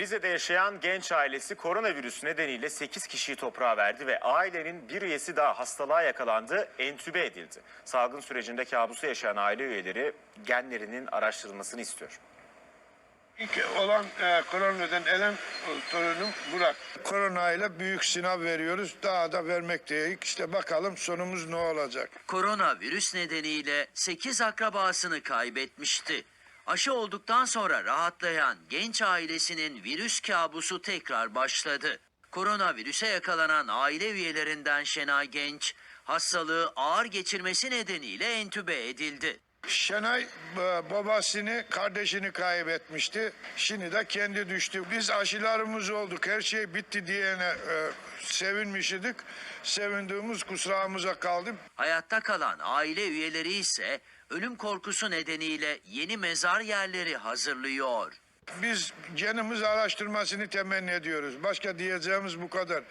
Rize'de yaşayan genç ailesi koronavirüs nedeniyle 8 kişiyi toprağa verdi ve ailenin bir üyesi daha hastalığa yakalandı, entübe edildi. Salgın sürecinde kabusu yaşayan aile üyeleri genlerinin araştırılmasını istiyor. İlk olan e, koronadan ölen e, torunum Burak. Korona ile büyük sınav veriyoruz. Daha da vermekteyiz. İşte bakalım sonumuz ne olacak. Koronavirüs nedeniyle 8 akrabasını kaybetmişti. Aşı olduktan sonra rahatlayan genç ailesinin virüs kabusu tekrar başladı. Koronavirüse yakalanan aile üyelerinden Şenay Genç, hastalığı ağır geçirmesi nedeniyle entübe edildi. Şenay e, babasını, kardeşini kaybetmişti. Şimdi de kendi düştü. Biz aşılarımız olduk. Her şey bitti diyene e, sevinmişidik. Sevindiğimiz kusurağımıza kaldı. Hayatta kalan aile üyeleri ise ölüm korkusu nedeniyle yeni mezar yerleri hazırlıyor. Biz genimiz araştırmasını temenni ediyoruz. Başka diyeceğimiz bu kadar.